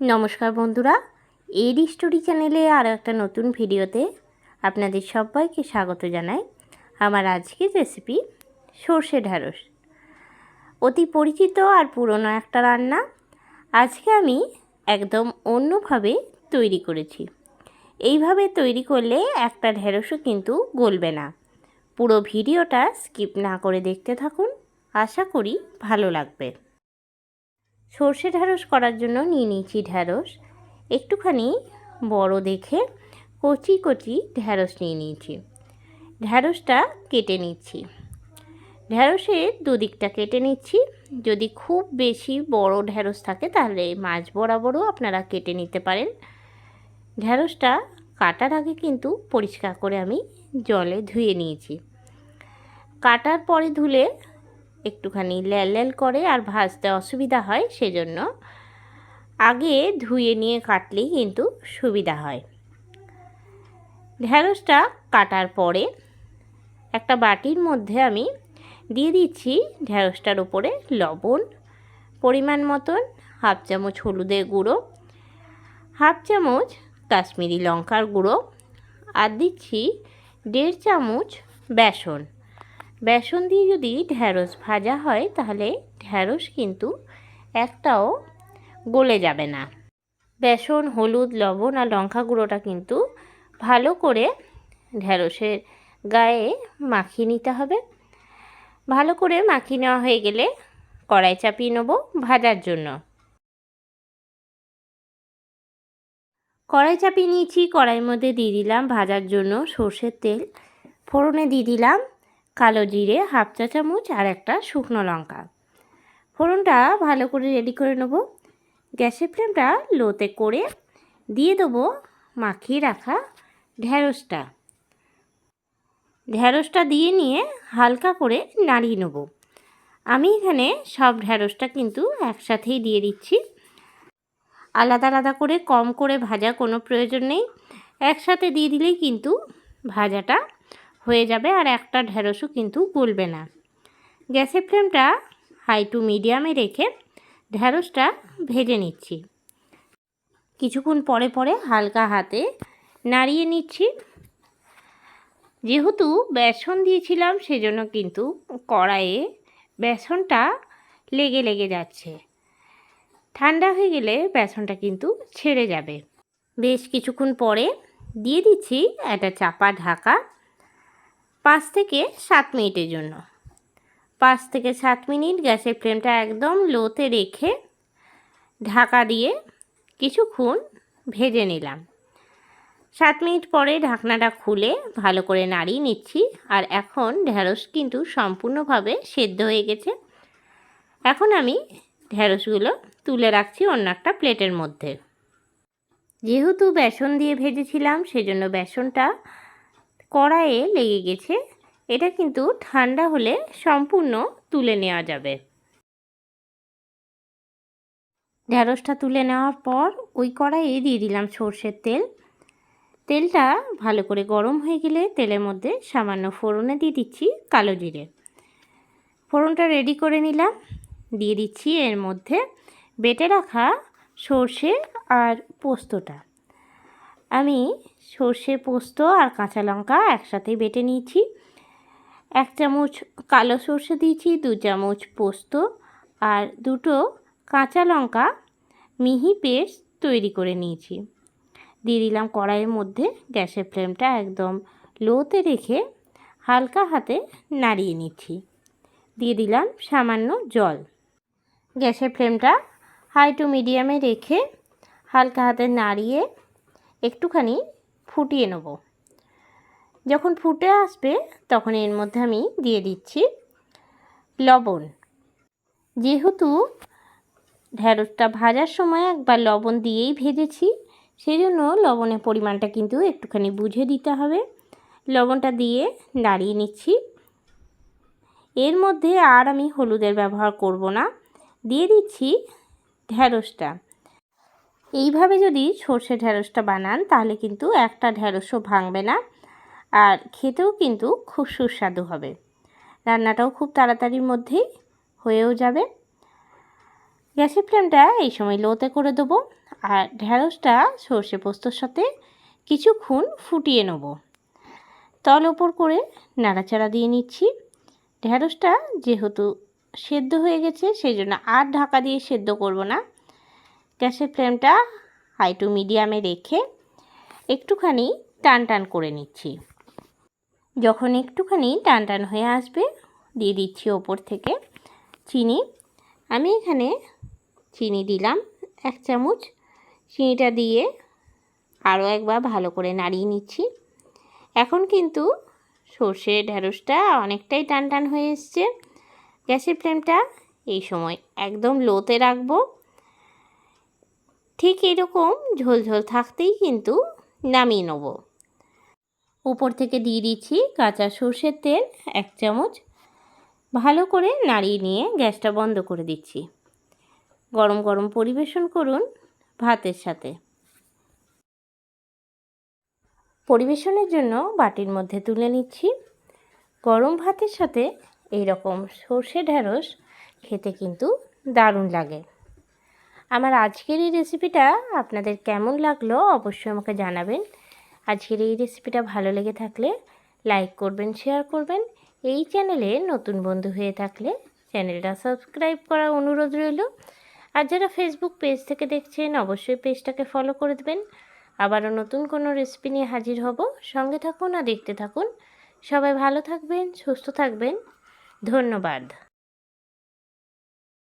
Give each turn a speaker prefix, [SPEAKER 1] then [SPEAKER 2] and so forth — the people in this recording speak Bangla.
[SPEAKER 1] নমস্কার বন্ধুরা, এডি স্টোরি চ্যানেলে আরও একটা নতুন ভিডিওতে আপনাদের সবাইকে স্বাগত জানাই। আমার আজকের রেসিপি সর্ষে ঢ্যাঁড়স অতি পরিচিত আর পুরনো একটা রান্না। আজকে আমি একদম অন্যভাবে তৈরি করেছি। এইভাবে তৈরি করলে একটা ঢ্যাঁড়সও কিন্তু গলবে না। পুরো ভিডিওটা স্কিপ না করে দেখতে থাকুন। আশা করি ভালো লাগবে। সর্ষে ঢ্যাঁড়স করার জন্য নিয়ে নিয়েছি ঢ্যাঁড়স একটুখানি বড় দেখে কচি কচি ঢ্যাঁড়স নিয়ে নিয়েছি। ঢ্যাঁড়সটা কেটে নিচ্ছি। ঢ্যাঁড়সের দুদিকটা কেটে নিচ্ছি। যদি খুব বেশি বড় ঢ্যাঁড়স থাকে তাহলে মাছ বরাবরও আপনারা কেটে নিতে পারেন। ঢ্যাঁড়সটা কাটার আগে কিন্তু পরিষ্কার করে আমি জলে ধুয়ে নিয়েছি। কাটার পরে ধুলে একটুখানি ল্যাল ল্যাল করে আর ভাজতে অসুবিধা হয় সেজন্য আগে ধুয়ে নিয়ে কাটলেই কিন্তু সুবিধা হয়। ঢ্যাঁড়সটা কাটার পরে একটা বাটির মধ্যে আমি দিয়ে দিচ্ছি ঢ্যাঁড়সটার উপরে লবণ, পরিমাণ মতন হাফ চামচ হলুদের গুঁড়ো, হাফ চামচ কাশ্মীরি লঙ্কার গুঁড়ো আর দিচ্ছি দেড় চামচ বেসন। বেসন দিয়ে যদি ঢ্যাঁড়স ভাজা হয়, তাহলে ঢ্যাঁড়স কিন্তু একটাও গলে যাবে না। বেসন, হলুদ, লবণ আর লঙ্কা গুঁড়োটা কিন্তু ভালো করে ঢ্যাঁড়সের গায়ে মাখিয়ে নিতে হবে। ভালো করে মাখিয়ে নেওয়া হয়ে গেলে কড়াই চাপিয়ে নেব ভাজার জন্য। কড়াই চাপিয়ে নিয়েছি, কড়াইয়ের মধ্যে দিয়ে দিলাম ভাজার জন্য সর্ষের তেল। ফোড়নে দিয়ে দিলাম কালো জিরে, হাফ চা চামচ আর একটা শুকনো লঙ্কা। ফোড়নটা ভালো করে রেডি করে নেব। গ্যাসের ফ্লেমটা লোতে করে দিয়ে দেবো মাখিয়ে রাখা ঢ্যাঁড়সটা ঢ্যাঁড়সটা দিয়ে নিয়ে হালকা করে নাড়িয়ে নেব। আমি এখানে সব ঢ্যাঁড়সটা কিন্তু একসাথেই দিয়ে দিচ্ছি। আলাদা আলাদা করে কম করে ভাজা কোনো প্রয়োজন নেই। একসাথে দিয়ে দিলেই কিন্তু ভাজাটা হয়ে যাবে আর একটা ঢেঁড়সও কিন্তু গলবে না। গ্যাসের ফ্লেমটা হাই টু মিডিয়ামে রেখে ঢেঁড়সটা ভেজে নিচ্ছি। কিছুক্ষণ পরে পরে হালকা হাতে নাড়িয়ে নিচ্ছি। যেহেতু বেসন দিয়েছিলাম, সেজন্য কিন্তু কড়াইয়ে বেসনটা লেগে লেগে যাচ্ছে। ঠান্ডা হয়ে গেলে বেসনটা কিন্তু ছেড়ে যাবে। বেশ কিছুক্ষণ পরে দিয়ে দিচ্ছি একটা চাপা ঢাকা পাঁচ থেকে সাত মিনিটের জন্য। পাঁচ থেকে সাত মিনিট গ্যাসের ফ্লেমটা একদম লোতে রেখে ঢাকা দিয়ে কিছুক্ষণ ভেজে নিলাম। সাত মিনিট পরে ঢাকনাটা খুলে ভালো করে নাড়িয়ে নিচ্ছি আর এখন ঢ্যাঁড়স কিন্তু সম্পূর্ণভাবে সেদ্ধ হয়ে গেছে। এখন আমি ঢ্যাঁড়সগুলো তুলে রাখছি অন্য একটা প্লেটের মধ্যে। যেহেতু বেসন দিয়ে ভেজেছিলাম, সেজন্য বেসনটা কড়াইয়ে লেগে গেছে। এটা কিন্তু ঠান্ডা হলে সম্পূর্ণ তুলে নেওয়া যাবে। ঢ্যাঁড়সটা তুলে নেওয়ার পর ওই কড়াইয়ে দিয়ে দিলাম সর্ষের তেল। তেলটা ভালো করে গরম হয়ে গেলে তেলের মধ্যে সামান্য ফোড়নে দিয়ে দিচ্ছি কালো জিরে। ফোড়নটা রেডি করে নিলাম। দিয়ে দিচ্ছি এর মধ্যে বেটে রাখা সর্ষে আর পোস্তটা। আমি সর্ষে পোস্ত আর কাঁচা লঙ্কা একসাথে বেটে নিয়েছি। এক চামচ কালো সর্ষে দিয়েছি, দু চামচ পোস্ত আর দুটো কাঁচা লঙ্কা মিহি পেস্ট তৈরি করে নিয়েছি। দিয়ে দিলাম কড়াইয়ের মধ্যে গ্যাসের ফ্লেমটা একদম লোতে রেখে হালকা হাতে নাড়িয়ে নিচ্ছি। দিয়ে দিলাম সামান্য জল। গ্যাসের ফ্লেমটা হাই টু মিডিয়ামে রেখে হালকা হাতে নাড়িয়ে একটুখানি ফুটিয়ে নেব। যখন ফুটে আসবে তখন এর মধ্যে আমি দিয়ে দিচ্ছি লবণ। যেহেতু ঢ্যাঁড়সটা ভাজার সময় একবার লবণ দিয়েই ভেজেছি সেই জন্য লবণের পরিমাণটা কিন্তু একটুখানি বুঝে দিতে হবে। লবণটা দিয়ে নাড়িয়ে নিচ্ছি। এর মধ্যে আর আমি হলুদের ব্যবহার করব না। দিয়ে দিচ্ছি ঢ্যাঁড়সটা এইভাবে যদি সর্ষে ঢ্যাঁড়সটা বানান, তাহলে কিন্তু একটা ঢ্যাঁড়সও ভাঙবে না। আর খেতেও কিন্তু খুব সুস্বাদু হবে। রান্নাটাও খুব তাড়াতাড়ির মধ্যেই হয়েও যাবে। গ্যাসের ফ্লেমটা এই সময় লোতে করে দেবো আর ঢ্যাঁড়সটা সর্ষে পোস্তর সাথে কিছুক্ষণ ফুটিয়ে নেব। তল ওপর করে নাড়াচাড়া দিয়ে নিচ্ছি। ঢ্যাঁড়সটা যেহেতু সেদ্ধ হয়ে গেছে, সেই জন্য আর ঢাকা দিয়ে সেদ্ধ করব না। গ্যাসের ফ্লেমটা হাই টু মিডিয়ামে রেখে একটুখানি টান টান করে নিচ্ছি। যখন একটুখানি টান টান হয়ে আসবে, দিয়ে দিচ্ছি ওপর থেকে চিনি। আমি এখানে চিনি দিলাম এক চামচ। চিনিটা দিয়ে আরও একবার ভালো করে নাড়িয়ে নিচ্ছি। এখন কিন্তু সর্ষে ঢ্যাঁড়সটা অনেকটাই টান টান হয়ে এসছে। গ্যাসের ফ্লেমটা এই সময় একদম লোতে রাখব। ঠিক এরকম ঝোলঝোল থাকতেই কিন্তু নামিয়ে নেব। উপর থেকে দিয়ে দিচ্ছি কাঁচা সর্ষের তেল, এক চামচ। ভালো করে নাড়িয়ে নিয়ে গ্যাসটা বন্ধ করে দিচ্ছি। গরম গরম পরিবেশন করুন ভাতের সাথে। পরিবেশনের জন্য বাটির মধ্যে তুলে নিচ্ছি। গরম ভাতের সাথে এই রকম সর্ষে ঢ্যাঁড়স খেতে কিন্তু দারুণ লাগে। আমার আজকের এই রেসিপিটা আপনাদের কেমন লাগল অবশ্যই আমাকে জানাবেন। আজকের এই রেসিপিটা ভালো লেগে থাকলে লাইক করবেন শেয়ার করবেন। এই চ্যানেলে নতুন বন্ধু হয়ে থাকলে চ্যানেলটা সাবস্ক্রাইব করার অনুরোধ রইল। আর যারা ফেসবুক পেজ থেকে দেখছেন, অবশ্যই পেজটাকে ফলো করে দেবেন। আবারও নতুন কোনো রেসিপি নিয়ে হাজির হব। সঙ্গে থাকুন আর দেখতে থাকুন। সবাই ভালো থাকবেন, সুস্থ থাকবেন। ধন্যবাদ।